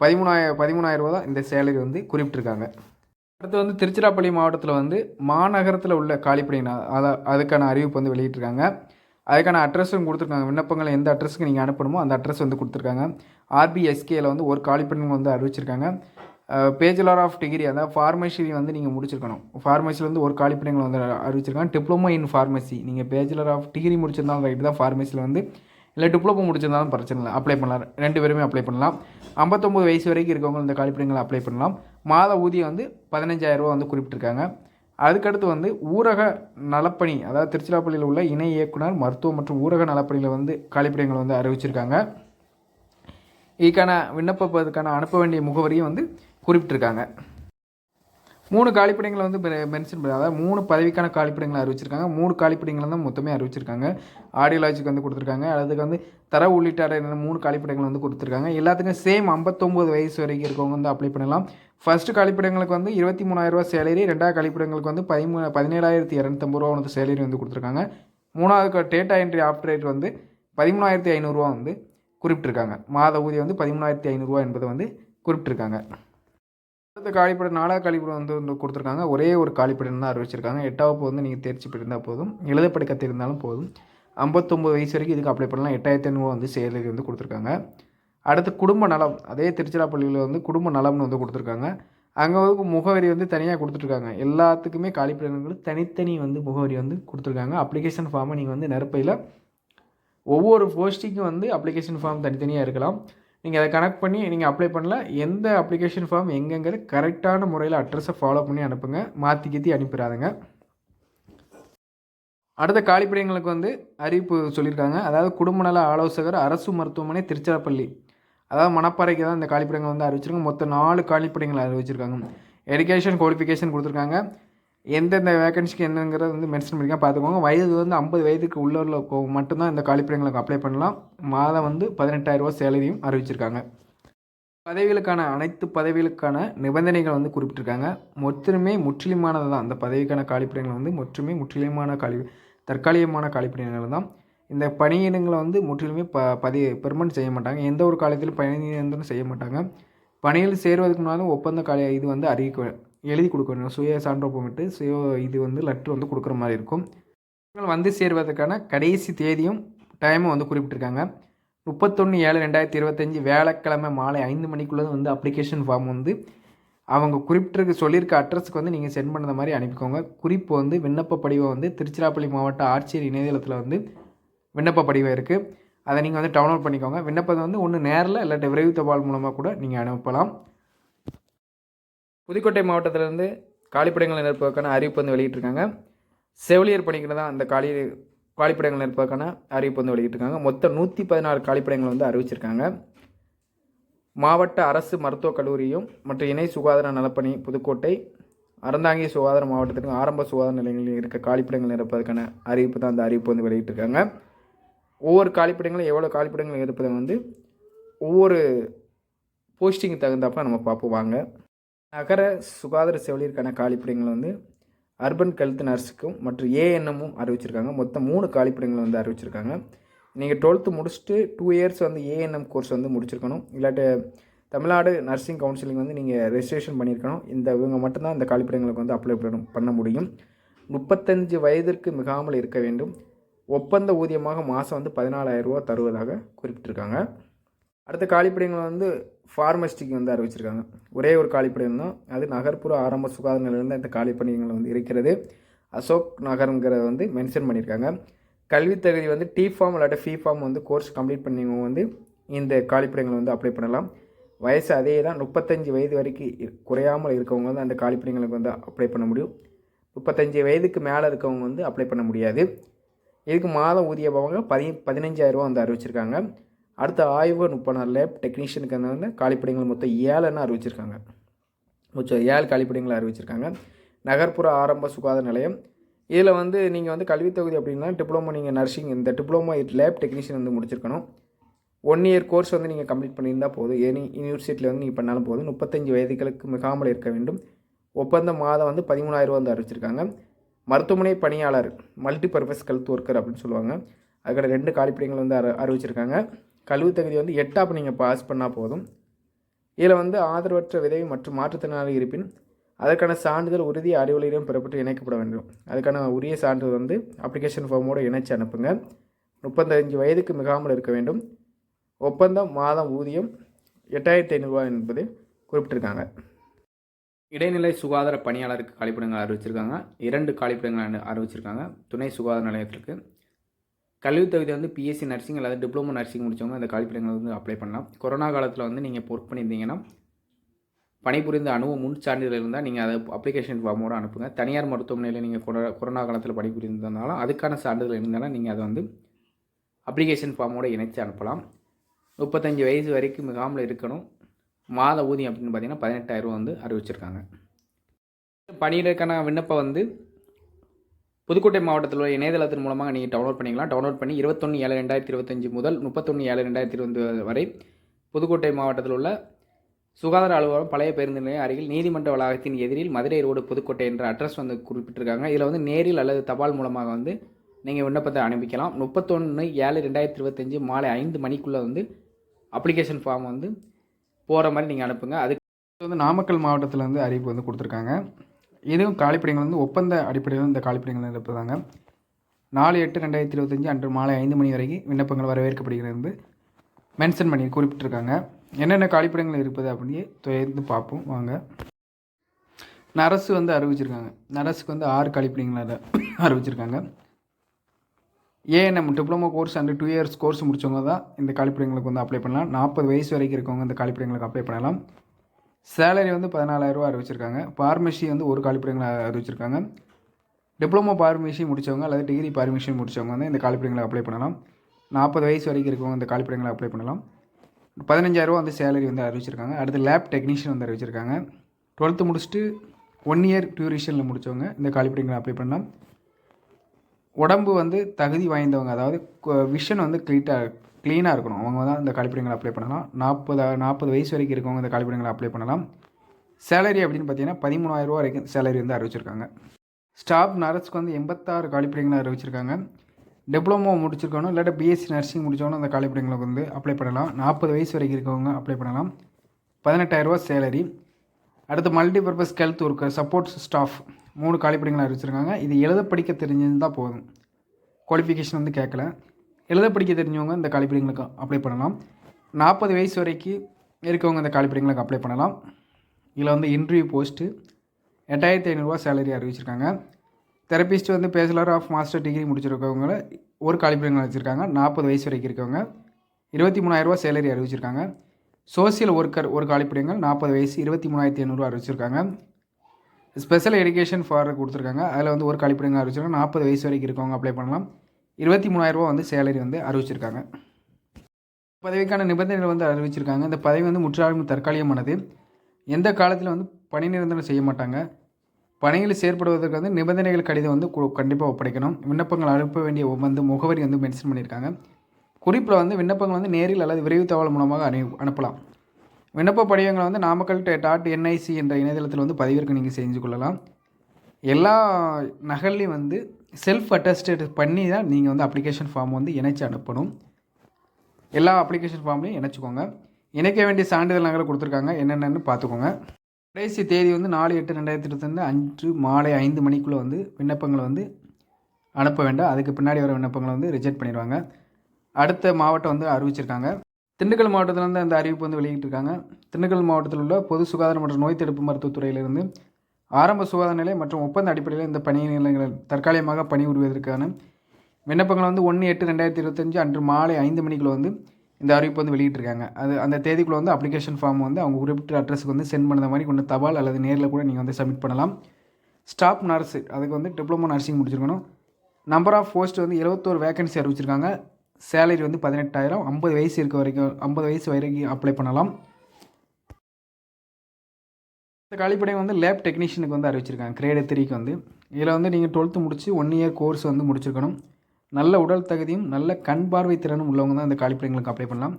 பதிமூணாயிரம் பதிமூணாயிரம் ரூபா தான் இந்த சேலரி வந்து குறிப்பிட்டிருக்காங்க. அடுத்து வந்து திருச்சிராப்பள்ளி மாவட்டத்தில் வந்து மாநகரத்தில் உள்ள காலிப்படையின அதை அதுக்கான அறிவிப்பு வந்து வெளியிட்டிருக்காங்க. அதுக்கான அட்ரஸும் கொடுத்துருக்காங்க. விண்ணப்பங்களை எந்த அட்ரஸுக்கு நீங்கள் அனுப்பணுமோ அந்த அட்ரஸ் வந்து கொடுத்துருக்காங்க. ஆர்பிஎஸ்கேயில் வந்து ஒரு காலிப்படம் வந்து அறிவிச்சிருக்காங்க. பேச்சுலர் ஆஃப் டிகிரி அதாவது ஃபார்மசி வந்து நீங்கள் முடிச்சிருக்கணும். ஃபார்மசியில் வந்து ஒரு காலிப்படங்கள் வந்து அறிவிச்சிருக்காங்க. டிப்ளமோ இன் ஃபார்மசி நீங்கள் பேச்சுலர் ஆஃப் டிகிரி முடிச்சிருந்தாலும் ரைட்டு தான் ஃபார்மசியில் வந்து இல்லை டிப்ளமோ முடிச்சிருந்தாலும் பிரச்சனை இல்லை. அப்ளை பண்ணலாம். ரெண்டு பேருமே அப்ளை பண்ணலாம். ஐம்பத்தொம்பது வயசு வரைக்கும் இருக்கவங்க இந்த காலிப்படங்களை அப்ளை பண்ணலாம். மாத ஊதியம் வந்து பதினஞ்சாயிரரூவா வந்து குறிப்பிட்டிருக்காங்க. அதுக்கடுத்து வந்து ஊரக நலப்பணி அதாவது திருச்சிராப்பள்ளியில் உள்ள இணை இயக்குனர் மருத்துவம் மற்றும் ஊரக நலப்பணியில் வந்து காலிப்பிடங்களை வந்து அறிவிச்சிருக்காங்க. இதுக்கான விண்ணப்பதுக்கான அனுப்ப வேண்டிய முகவரியும் வந்து குறிப்பிட்டிருக்காங்க. மூணு காலிப்படங்களை வந்து மென்ஷன் பண்ணி அதாவது மூணு பதவிக்கான காலிப்பிடங்களை அறிவிச்சிருக்காங்க. மூணு காலிப்படங்களை தான் மொத்தமே அறிவிச்சிருக்காங்க. ஆடியோலாஜிக்கு வந்து கொடுத்துருக்காங்க. அதுக்கு வந்து தர உள்ளிட்ட மூணு காலிப்பிடங்கள் வந்து கொடுத்துருக்காங்க. எல்லாத்துக்கும் சேம் ஐம்பத்தொம்போது வயசு வரைக்கும் இருக்கவங்க வந்து அப்ளை பண்ணலாம். ஃபஸ்ட்டு கழிப்பிடங்களுக்கு வந்து இருபத்தி மூணாயிரரூவா சேலரி ரெண்டாவது கழிப்பிடங்களுக்கு வந்து பதிமூணு பதினேழாயிரத்தி இரநூத்தம்பது ரூபா வந்து சேலரி வந்து கொடுத்துருக்காங்க. மூணாவது டேட்டா என்ட்ரி ஆப்ரேட் வந்து பதிமூணாயிரத்தி ஐநூறுரூவா வந்து குறிப்பிட்டிருக்காங்க. மாத ஊதியம் வந்து பதிமூணாயிரத்தி ஐநூறுரூவா என்பதை வந்து குறிப்பிட்டிருக்காங்க. அடுத்த காலிப்படம் நாலாவது காலிப்படம் வந்து வந்து கொடுத்துருக்காங்க. ஒரே ஒரு காலிப்படம் தான் அறிவிச்சிருக்காங்க. எட்டாவது வந்து நீங்கள் தேர்ச்சி பெற்றிருந்தால் போதும். எழுத தெரிந்தாலும் போதும். ஐம்பத்தொம்பது வயசு வரைக்கும் இதுக்கு அப்ளை பண்ணலாம். எட்டாயிரத்தி ஐநூறுவா வந்து சேலரி வந்து கொடுத்துருக்காங்க. அடுத்து குடும்ப நலம். அதே திருச்சிராப்பள்ளியில் வந்து குடும்ப நலம்னு வந்து கொடுத்துருக்காங்க. அங்கே வந்து முகவரி வந்து தனியாக கொடுத்துட்ருக்காங்க. எல்லாத்துக்குமே காலிப்பிடங்கள் தனித்தனி வந்து முகவரி வந்து கொடுத்துருக்காங்க. அப்ளிகேஷன் ஃபார்மை நீங்கள் வந்து நெருப்பையில் ஒவ்வொரு போஸ்டிங்கும் வந்து அப்ளிகேஷன் ஃபார்ம் தனித்தனியாக இருக்கலாம். நீங்கள் அதை கனெக்ட் பண்ணி நீங்கள் அப்ளை பண்ணல எந்த அப்ளிகேஷன் ஃபார்ம் எங்கெங்கிற கரெக்டான முறையில் அட்ரஸை ஃபாலோ பண்ணி அனுப்புங்க. மாற்றி கீத்தி அனுப்பிடாதுங்க. அடுத்த காலிப்படையங்களுக்கு வந்து அறிவிப்பு சொல்லியிருக்காங்க. அதாவது குடும்ப நல ஆலோசகர் அரசு மருத்துவமனை திருச்சிராப்பள்ளி. அதாவது மணப்பாறைக்கு தான் இந்த காலிப்பிடங்கள் வந்து அறிவிச்சிருக்காங்க. மொத்தம் நாலு காலிப்பிடங்கள் அறிவிச்சிருக்காங்க. எஜுகேஷன் குவாலிஃபிகேஷன் கொடுத்துருக்காங்க. எந்தெந்த வேகன்சிக்கு என்னங்கிறத வந்து மென்ஷன் பண்ணிக்க பார்த்துக்கோங்க. வயது வந்து ஐம்பது வயதுக்கு உள்ள மட்டும்தான் இந்த காலிப்பிடங்களுக்கு அப்ளை பண்ணலாம். மாதம் வந்து பதினெட்டாயிரரூவா சேலரியும் அறிவிச்சிருக்காங்க. பதவிகளுக்கான அனைத்து பதவிகளுக்கான நிபந்தனைகள் வந்து குறிப்பிட்டிருக்காங்க. மொத்தமே முற்றிலுமானது தான். அந்த பதவிக்கான காலிப்பிடங்கள் வந்து முற்றுமே முற்றிலுமான காலி தற்காலிகமான காலிப்பிடங்கள் தான். இந்த பணியிடங்களை வந்து முற்றிலுமே ப பதி பெர்மனன்ட் செய்ய மாட்டாங்க. எந்த ஒரு காலத்திலும் பணியிடங்களும் செய்ய மாட்டாங்க. பணியில் சேருவதற்கு முன்னாலும் ஒப்பந்த கால இது வந்து அறிவிக்க எழுதி கொடுக்கணும். சுய சான்றொப்பமிட்டு சுய இது வந்து லெட்ரு வந்து கொடுக்குற மாதிரி இருக்கும். வந்து சேருவதற்கான கடைசி தேதியும் டைமும் வந்து குறிப்பிட்டிருக்காங்க. முப்பத்தொன்று ஏழு ரெண்டாயிரத்தி இருபத்தஞ்சி வேலைக்கிழமை மாலை ஐந்து மணிக்குள்ளே வந்து அப்ளிகேஷன் ஃபார்ம் வந்து அவங்க குறிப்பிட்டிருக்க சொல்லியிருக்க அட்ரஸுக்கு வந்து நீங்கள் சென்ட் பண்ணுற மாதிரி அனுப்பிக்கோங்க. குறிப்பு வந்து விண்ணப்ப படிவம் வந்து திருச்சிராப்பள்ளி மாவட்ட ஆட்சியர் இணையதளத்தில் வந்து விண்ணப்ப படிவம் இருக்குது அதை நீங்கள் வந்து டவுன்லோட் பண்ணிக்கோங்க. விண்ணப்பத்தை வந்து ஒன்று நேரில் இல்லாட்டி விரைவு தபால் மூலமாக கூட நீங்கள் அனுப்பலாம். புதுக்கோட்டை மாவட்டத்திலேருந்து காலிப்படங்கள் நிரப்புவதற்கான அறிவிப்பு வந்து வெளியிட்டிருக்காங்க. செவிலியர் பணிக்கு தான் அந்த காலி காலிப்படங்கள் நிரப்புவதற்கான அறிவிப்பு வந்து வெளியிட்டிருக்காங்க. மொத்தம் நூற்றி பதினாறு காலிப்படங்கள் வந்து அறிவிச்சிருக்காங்க. மாவட்ட அரசு மருத்துவக் கல்லூரியும் மற்றும் இணை சுகாதார நலப்பணி புதுக்கோட்டை அறந்தாங்கி சுகாதார மாவட்டத்திற்கு ஆரம்ப சுகாதார நிலையங்களில் இருக்க காலிப்பிடங்கள் நிரப்பதற்கான அறிவிப்பு தான் அந்த அறிவிப்பு வந்து வெளியிட்டிருக்காங்க. ஒவ்வொரு காலிப்பிடங்களும் எவ்வளோ காலிப்பிடங்கள் இருப்பதை வந்து ஒவ்வொரு போஸ்டிங் தகுந்தாப்ப நம்ம பார்ப்போம். வாங்க. நகர சுகாதார செவிலியருக்கான காலிப்பிடங்களை வந்து அர்பன் ஹெல்த் நர்ஸுக்கும் மற்றும் ஏஎன்எம்மும் அறிவிச்சிருக்காங்க. மொத்தம் மூணு காலிப்பிடங்களை வந்து அறிவிச்சிருக்காங்க. நீங்கள் டுவெல்த்து முடிச்சுட்டு டூ இயர்ஸ் வந்து ஏஎன்எம் கோர்ஸ் வந்து முடிச்சிருக்கணும். இல்லாட்டி தமிழ்நாடு நர்சிங் கவுன்சிலிங் வந்து நீங்கள் ரெஜிஸ்ட்ரேஷன் பண்ணியிருக்கணும். இந்த இவங்க மட்டும்தான் இந்த காலிப்பிடங்களுக்கு வந்து அப்ளை பண்ண முடியும். முப்பத்தஞ்சு வயதிற்கு மிகாமல் இருக்க வேண்டும். ஒப்பந்த ஊதியமாக மாதம் வந்து பதினாலாயிரம் ரூபா தருவதாக குறிப்பிட்டிருக்காங்க. அடுத்த காலிப்பிடங்கள் வந்து ஃபார்மஸ்டிக்கு வந்து அறிவிச்சிருக்காங்க. ஒரே ஒரு காலிப்படையம் தான். அது நகர்ப்புற ஆரம்ப சுகாதார நிலையம் தான் இந்த காலிப்பணிகள் வந்து இருக்கிறது. அசோக் நகருங்கிறத வந்து மென்ஷன் பண்ணியிருக்காங்க. கல்வி தகுதி வந்து டி ஃபார்ம் இல்லாட்ட ஃபி ஃபார்ம் வந்து கோர்ஸ் கம்ப்ளீட் பண்ணிங்க வந்து இந்த காலிப்பிடங்களை வந்து அப்ளை பண்ணலாம். வயசு அதே தான். முப்பத்தஞ்சு வயது வரைக்கும் குறையாமல் இருக்கவங்க வந்து அந்த காலிப்படையங்களுக்கு வந்து அப்ளை பண்ண முடியும். முப்பத்தஞ்சு வயதுக்கு மேலே இருக்கவங்க வந்து அப்ளை பண்ண முடியாது. இதுக்கு மாதம் ஊதிய பவங்க பதி பதினஞ்சாயிரரூவா வந்து அறிவிச்சிருக்காங்க. அடுத்த ஆய்வு முப்பது லேப் டெக்னீஷியனுக்கு வந்து காலிப்படைகள் மொத்தம் ஏழுன்னு அறிவிச்சிருக்காங்க. மொத்தம் ஏழு காலிப்பிடங்களை அறிவிச்சிருக்காங்க. நகர்ப்புற ஆரம்ப சுகாதார நிலையம். இதில் வந்து நீங்கள் வந்து கல்வித் தொகுதி அப்படின்னா டிப்ளமோ நீங்கள் நர்சிங் இந்த டிப்ளமோ லேப் டெக்னீஷியன் வந்து முடிச்சிருக்கணும். ஒன் இயர் கோர்ஸ் வந்து நீங்கள் கம்ப்ளீட் பண்ணியிருந்தால் போதும். எனி யூனிவர்சிட்டியில் வந்து நீங்கள் பண்ணாலும் போதும். முப்பத்தஞ்சு வயதுகளுக்கு மிகாமல் இருக்க வேண்டும். ஒப்பந்த மாதம் வந்து பதிமூணாயிரம் வந்து அறிவிச்சிருக்காங்க. மருத்துவமனை பணியாளர் மல்டி பர்பஸ் ஹெல்த் ஒர்க்கர் அப்படின்னு சொல்லுவாங்க. அதுக்கான ரெண்டு காலிப்பிடங்கள் வந்து அறி அறிவிச்சிருக்காங்க. கல்வி தகுதி வந்து எட்டாப்பு நீங்கள் பாஸ் பண்ணால் போதும். இதில் வந்து ஆதரவற்ற விதவை மற்றும் மாற்றுத்திறனாளி இருப்பின் அதற்கான சான்றிதழ் உறுதி அறிவுரையிடம் பெறப்பட்டு இணைக்கப்பட வேண்டும். அதுக்கான உரிய சான்றிதழ் வந்து அப்ளிகேஷன் ஃபார்மோடு இணைச்சு அனுப்புங்க. முப்பத்தஞ்சு வயதுக்கு மிகாமல் இருக்க வேண்டும். ஒப்பந்தம் மாதம் ஊதியம் எட்டாயிரத்தி ஐநூறுரூவா என்பது குறிப்பிட்டிருக்காங்க. இடைநிலை சுகாதார பணியாளருக்கு கழிப்பிடங்கள் அறிவிச்சிருக்காங்க. இரண்டு கழிப்பிடங்கள் அறிவிச்சிருக்காங்க. துணை சுகாதார நிலையத்திற்கு கல்வி தகுதி வந்து பிஎஸ்சி நர்சிங் அல்லது டிப்ளமோ நர்சிங் முடித்தவங்க அந்த கழிப்பிடங்கள் வந்து அப்ளை பண்ணலாம். கொரோனா காலத்தில் வந்து நீங்கள் ஒர்க் பண்ணியிருந்தீங்கன்னா பணிபுரிந்த அனுபவம் முன் சான்றிதழ் இருந்தால் நீங்கள் அதை அப்ளிகேஷன் ஃபார்மோடு அனுப்புங்க. தனியார் மருத்துவமனையில் நீங்கள் கொரோனா காலத்தில் பணிபுரிந்திருந்தாலும் அதுக்கான சான்றிதழ் இருந்தாலும் நீங்கள் அதை வந்து அப்ளிகேஷன் ஃபார்மோடு இணைத்து அனுப்பலாம். முப்பத்தஞ்சு வயசு வரைக்கும் மிகாமல் இருக்கணும். மாத ஊதியம் அப்படின்னு பார்த்தீங்கன்னா பதினெட்டாயிரம் வந்து அறிவிச்சிருக்காங்க. பணியிடக்கான விண்ணப்பம் வந்து புதுக்கோட்டை மாவட்டத்தில் உள்ள இணையதளத்தின் மூலமாக நீங்கள் டவுன்லோட் பண்ணிக்கலாம். டவுன்லோட் பண்ணி இருபத்தொன்று ஏழு ரெண்டாயிரத்தி இருபத்தஞ்சி முதல் முப்பத்தொன்று ஏழு ரெண்டாயிரத்தி இருபது வரை புதுக்கோட்டை மாவட்டத்தில் உள்ள சுகாதார அலுவலகம் பழைய பேருந்து நிலையம் அருகில் நீதிமன்ற வளாகத்தின் எதிரில் மதுரை ரோடு புதுக்கோட்டை என்ற அட்ரஸ் வந்து குறிப்பிட்டிருக்காங்க. இதில் வந்து நேரில் அல்லது தபால் மூலமாக வந்து நீங்கள் விண்ணப்பத்தை அனுப்பிக்கலாம். முப்பத்தொன்று ஏழு ரெண்டாயிரத்தி இருபத்தஞ்சி மாலை ஐந்து மணிக்குள்ளே வந்து அப்ளிகேஷன் ஃபார்ம் வந்து போகிற மாதிரி நீங்கள் அனுப்புங்க. அதுக்கு வந்து நாமக்கல் மாவட்டத்தில் வந்து அறிவிப்பு வந்து கொடுத்துருக்காங்க. இதுவும் காலிப்படைகள் வந்து ஒப்பந்த அடிப்படையில் இந்த காலிப்படைகள் இருப்பதாங்க நாலு எட்டு ரெண்டாயிரத்தி இருபத்தஞ்சி அன்று மாலை ஐந்து மணி வரைக்கும் விண்ணப்பங்கள் வரவேற்கப்படுகிறது. வந்து மென்ஷன் பண்ணி குறிப்பிட்டிருக்காங்க. என்னென்ன காலிப்படங்கள் இருப்பது அப்படின்னு தொடர்ந்து பார்ப்போம். வாங்க. நரசு வந்து அறிவிச்சிருக்காங்க. நரசுக்கு வந்து ஆறு கழிப்பிடங்களை அறிவிச்சிருக்காங்க. ANM diploma course and two years course முடிச்சவங்க தான் இந்த கழிப்பிடங்களுக்கு வந்து அப்ளை பண்ணலாம். நாற்பது வயசு வரைக்கும் இருக்கவங்க இந்த கழிப்பிடங்களுக்கு அப்ளை பண்ணலாம். சேலரி வந்து பதினாலாயிரரூவா அறிவிச்சிருக்காங்க. பார்மசி வந்து ஒரு கழிப்பிடங்களை அறிவிச்சிருக்காங்க. டிப்ளமோ பார்மசி முடித்தவங்க அல்லது டிகிரி பார்மிஷன் முடித்தவங்க வந்து இந்த காலிப்பிடங்களை அப்ளை பண்ணலாம். நாற்பது வயசு வரைக்கும் இருக்கவங்க இந்த காலிப்பிடங்களை அப்ளை பண்ணலாம். பதினஞ்சாயிரரூவா வந்து சேலரி வந்து அறிவிச்சிருக்காங்க. அடுத்து லேப் டெக்னீஷியன் வந்து அறிவிச்சிருக்காங்க. டுவெல்த்து முடிச்சுட்டு ஒன் இயர் டியூரிஷனில் முடித்தவங்க இந்த காலிப்பிடங்களை அப்ளை பண்ணலாம். உடம்பு வந்து தகுதி வாய்ந்தவங்க அதாவது விஷன் வந்து க்ளீட்டாக க்ளீனாக இருக்கணும். அவங்க தான் இந்த கழிப்பிடங்களை அப்ளை பண்ணலாம். நாற்பது நாற்பது வயசு வரைக்கும் இருக்கவங்க இந்த கழிப்பிடங்களை அப்ளை பண்ணலாம். சேலரி அப்படின்னு பார்த்தீங்கன்னா பதிமூணாயிரரூவா வரைக்கும் சேலரி வந்து அறிவிச்சிருக்காங்க. ஸ்டாஃப் நர்ஸ்க்கு வந்து எண்பத்தாறு காலிப்பிடங்களை அறிவிச்சிருக்காங்க. டிப்ளமோ முடிச்சிருக்கணும் இல்லாட்ட பிஎஸ்சி நர்சிங் முடித்தவனும் அந்த காலிப்பிடங்களுக்கு வந்து அப்ளை பண்ணலாம். நாற்பது வயசு வரைக்கும் இருக்கவங்க அப்ளை பண்ணலாம். பதினெட்டாயிரரூவா சேலரி அடுத்து multipurpose health worker support staff மூணு காலிப்படிகளை அறிவிச்சிருக்காங்க. இது எழுத படிக்க தெரிஞ்சிருந்தால் போதும். குவாலிஃபிகேஷன் வந்து கேட்கல எழுத படிக்க தெரிஞ்சவங்க இந்த காலிப்படிங்களுக்கு அப்ளை பண்ணலாம். நாற்பது வயசு வரைக்கும் இருக்கவங்க இந்த காலிப்படிங்களுக்கு அப்ளை பண்ணலாம். இதில் வந்து இன்டர்வியூ போஸ்ட்டு எட்டாயிரத்தி ஐநூறுரூவா சேலரி அறிவிச்சிருக்காங்க. தெரபிஸ்ட் வந்து பேச்சுலர் ஆஃப் மாஸ்டர் டிகிரி முடிச்சிருக்கவங்கள ஒரு காலிப்படிங்களை வச்சுருக்காங்க. நாற்பது வயசு வரைக்கும் இருக்கவங்க இருபத்தி மூணாயிரரூவா சேலரி அறிவிச்சிருக்காங்க. சோசியல் ஒர்க்கர் ஒரு காலிப்பிடங்கள் நாற்பது வயசு இருபத்தி மூணாயிரத்தி ஐநூறுரூவா அறிவிச்சிருக்காங்க. ஸ்பெஷல் எடுகேஷன் ஃபார் கொடுத்துருக்காங்க. அதில் வந்து ஒரு காலிப்பிடங்கள் அறிவிச்சிருக்காங்க. நாற்பது வயசு வரைக்கும் இருக்கவங்க அப்ளை பண்ணலாம். இருபத்தி மூணாயிரரூபா வந்து சேலரி வந்து அறிவிச்சிருக்காங்க. பதவிக்கான நிபந்தனைகள் வந்து அறிவிச்சிருக்காங்க. இந்த பதவி வந்து முற்றாலும் தற்காலிகமானது. எந்த காலத்தில் வந்து பணி நிரந்தரம் செய்ய மாட்டாங்க. பணியில் செயற்படுவதற்கு வந்து நிபந்தனைகள் கடிதம் வந்து கண்டிப்பாக ஒப்படைக்கணும். விண்ணப்பங்கள் அனுப்ப வேண்டிய வந்து முகவரி வந்து மென்ஷன் பண்ணியிருக்காங்க. குறிப்பில் வந்து விண்ணப்பங்கள் வந்து நேரில் அல்லது விரைவு தகவல் மூலமாக அனு அனுப்பலாம். விண்ணப்ப படிவங்களை வந்து நாமக்கல் டாட் என்ஐசி என்ற இணையதளத்தில் வந்து பதிவிற்கு நீங்கள் செஞ்சு கொள்ளலாம். எல்லா நகல்லையும் வந்து செல்ஃப் அட்டஸ்டட் பண்ணி தான் நீங்கள் வந்து அப்ளிகேஷன் ஃபார்ம் வந்து இணைச்சி அனுப்பணும். எல்லா அப்ளிகேஷன் ஃபார்ம்லையும் இணைச்சிக்கோங்க. இணைக்க வேண்டிய சான்றிதழ் நகலை கொடுத்துருக்காங்க. என்னென்னு பார்த்துக்கோங்க. கடைசி தேதி வந்து நாலு எட்டு ரெண்டாயிரத்தி இருபத்தஞ்சு அஞ்சு மாலை ஐந்து மணிக்குள்ளே வந்து விண்ணப்பங்களை வந்து அனுப்ப வேண்டாம். அதுக்கு பின்னாடி வர விண்ணப்பங்களை வந்து ரிஜெக்ட் பண்ணிடுவாங்க. அடுத்த மாவட்டம் வந்து அறிவிச்சிருக்காங்க. திண்டுக்கல் மாவட்டத்தில் வந்து அந்த அறிவிப்பு வந்து வெளியிட்டிருக்காங்க. திண்டுக்கல் மாவட்டத்தில் உள்ள பொது சுகாதாரம் மற்றும் நோய் தடுப்பு மருத்துவத்துறையிலிருந்து ஆரம்ப சுகாதார நிலை மற்றும் ஒப்பந்த அடிப்படையில் இந்த பணி நிலையங்கள் தற்காலிகமாக பணிபுரிவதற்கான விண்ணப்பங்களை வந்து ஒன்று எட்டு ரெண்டாயிரத்தி இருபத்தஞ்சு அன்று மாலை ஐந்து மணிக்குள்ள வந்து இந்த அறிவிப்பு வந்து வெளியிட்டிருக்காங்க. அது அந்த தேதிக்குள்ளே வந்து அப்ளிகேஷன் ஃபார்ம் வந்து அவங்க குறிப்பிட்ட அட்ரஸுக்கு வந்து சென்ட் பண்ணுற மாதிரி கொண்டு தபால் அல்லது நேரில் கூட நீங்கள் வந்து சப்மிட் பண்ணலாம். ஸ்டாப் நர்ஸு அதுக்கு வந்து டிப்ளமோ நர்சிங் முடிச்சிருக்கணும். நம்பர் ஆஃப் போஸ்ட் வந்து இருபத்தோரு வேகன்சி அறிவிச்சிருக்காங்க. சேலரி வந்து பதினெட்டாயிரம். ஐம்பது வயசு இருக்க வரைக்கும் ஐம்பது வயசு வரைக்கும் அப்ளை பண்ணலாம். இந்த கழிப்படை வந்து லேப் டெக்னீஷியனுக்கு வந்து அறிவிச்சிருக்காங்க. கிரேடு த்ரீக்கு வந்து. இதில் வந்து நீங்கள் டுவெல்த்து முடித்து ஒன் இயர் கோர்ஸ் வந்து முடிச்சிருக்கணும். நல்ல உடல் தகுதியும் நல்ல கண் பார்வை திறனும் உள்ளவங்க தான் இந்த காலிப்படைங்களுக்கு அப்ளை பண்ணலாம்.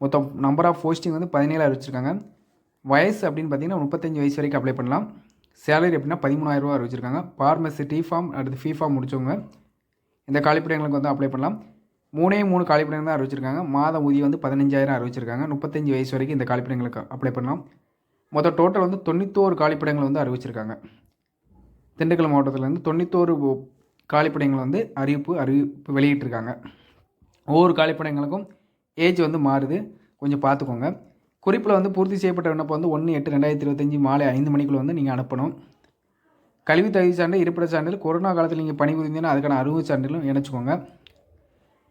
மொத்தம் நம்பர் ஆஃப் போஸ்டிங் வந்து பதினேழு அறிவிச்சிருக்காங்க. வயசு அப்படின்னு பார்த்தீங்கன்னா முப்பத்தஞ்சு வயசு வரைக்கும் அப்ளை பண்ணலாம். சேலரி அப்படின்னா பதிமூணாயிரரூவா அறிவிச்சிருக்காங்க. ஃபார்மசி டி ஃபார்ம் அடுத்து ஃபீ ஃபார்ம் முடிச்சவங்க இந்த காலிப்படைங்களுக்கு வந்து அப்ளை பண்ணலாம். மூணே மூணு காலிப்பிடங்கள் தான் அறிவிச்சிருக்காங்க. மாத ஊதியம் வந்து பதினஞ்சாயிரம் அறிவிச்சிருக்காங்க. முப்பத்தஞ்சு வயசு வரைக்கும் இந்த காலிப்பிடங்களுக்கு அப்ளை பண்ணலாம். மொத்தம் டோட்டல் வந்து தொண்ணூத்தோரு காலிப்பிடங்கள் வந்து அறிவிச்சிருக்காங்க. திண்டுக்கல் மாவட்டத்திலேருந்து தொண்ணூத்தோரு காலிப்பிடங்கள் வந்து அறிவிப்பு அறிவிப்பு வெளியிட்டிருக்காங்க. ஒவ்வொரு காலிப்பிடங்களுக்கும் ஏஜ் வந்து மாறுது. கொஞ்சம் பார்த்துக்கோங்க. குறிப்பில் வந்து பூர்த்தி செய்யப்பட்ட விண்ணப்பம் வந்து ஒன்று எட்டு ரெண்டாயிரத்தி இருபத்தஞ்சி மாலை ஐந்து மணிக்குள்ளே வந்து நீங்கள் அனுப்பணும். கல்வி தகுதி சான்று இருப்பிட சான்றிதழ் கொரோனா காலத்தில் நீங்கள் பணிபுரிந்தீங்கன்னா அதுக்கான அறுவை சான்றிதழும் இணைச்சிக்கோங்க.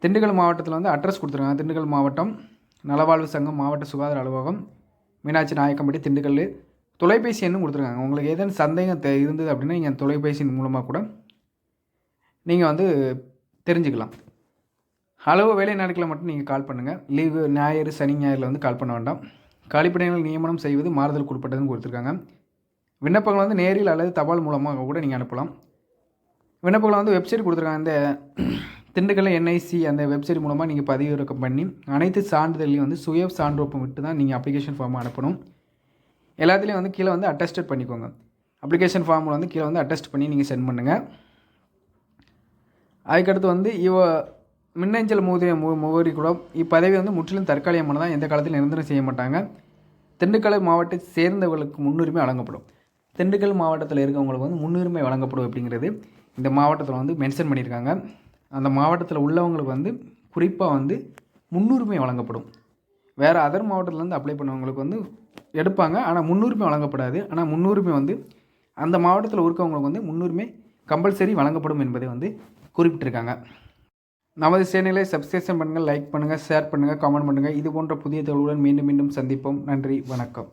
திண்டுக்கல் மாவட்டத்தில் வந்து அட்ரஸ் கொடுத்துருக்காங்க. திண்டுக்கல் மாவட்டம் நலவாழ்வு சங்கம் மாவட்ட சுகாதார அலுவலகம் மீனாட்சி நாயக்கம்பட்டி திண்டுக்கல் தொலைபேசி எண்ணும் கொடுத்துருக்காங்க. உங்களுக்கு ஏதேனும் சந்தேகம் தெ இருந்தது அப்படின்னா நீங்கள் தொலைபேசியின் மூலமாக கூட நீங்கள் வந்து தெரிஞ்சுக்கலாம். அளவு வேலை நாட்களில் மட்டும் நீங்கள் கால் பண்ணுங்கள் லீவு ஞாயிறு சனி ஞாயிறில் வந்து கால் பண்ண வேண்டாம். காலிப்படைகள் நியமனம் செய்வது மாறுதல் உட்பட்டதுன்னு கொடுத்துருக்காங்க. விண்ணப்பங்கள் வந்து நேரில் அல்லது தபால் மூலமாக கூட நீங்கள் அனுப்பலாம். விண்ணப்பங்களை வந்து வெப்சைட் கொடுத்துருக்காங்க. இந்த திண்டுக்கல் என்ஐசி அந்த வெப்சைட் மூலமாக நீங்கள் பதிவிறக்கம் பண்ணி அனைத்து சான்றிதழையும் வந்து சுய சான்றொப்பம் விட்டு தான் நீங்கள் அப்ளிகேஷன் ஃபார்ம் அனுப்பணும். எல்லாத்துலேயும் வந்து கீழே வந்து அட்டஸ்டட் பண்ணிக்கோங்க. அப்ளிகேஷன் ஃபார்மில் வந்து கீழே வந்து அட்டஸ்ட் பண்ணி நீங்கள் சென்ட் பண்ணுங்கள் அதுக்கடுத்து வந்து இவ மின்னஞ்சல் முகவரி மு முகவரி கூட இப்பதவி வந்து முற்றிலும் தற்காலிகமானதான் எந்த காலத்தில் நிரந்தரம் செய்ய மாட்டாங்க. திண்டுக்கல் மாவட்டத்தை சேர்ந்தவர்களுக்கு முன்னுரிமை வழங்கப்படும். திண்டுக்கல் மாவட்டத்தில் இருக்கவங்களுக்கு வந்து முன்னுரிமை வழங்கப்படும் அப்படிங்கிறது இந்த மாவட்டத்தில் வந்து மென்ஷன் பண்ணியிருக்காங்க. அந்த மாவட்டத்தில் உள்ளவங்களுக்கு வந்து குறிப்பாக வந்து முன்னுரிமை வழங்கப்படும். வேறு அதர் மாவட்டத்துலேருந்து அப்ளை பண்ணவங்களுக்கு வந்து எடுப்பாங்க. ஆனால் முன்னுரிமை வழங்கப்படாது. ஆனால் முன்னுரிமை வந்து அந்த மாவட்டத்தில் இருக்கவங்களுக்கு வந்து முன்னுரிமை கம்பல்சரி வழங்கப்படும் என்பதை வந்து குறிப்பிட்டிருக்காங்க. நமது சேனலை சப்ஸ்கிரிப்ஷன் பண்ணுங்கள் லைக் பண்ணுங்கள் ஷேர் பண்ணுங்கள் கமெண்ட் பண்ணுங்கள் இது போன்ற புதிய தகவலுடன் மீண்டும் மீண்டும் சந்திப்போம். நன்றி வணக்கம்.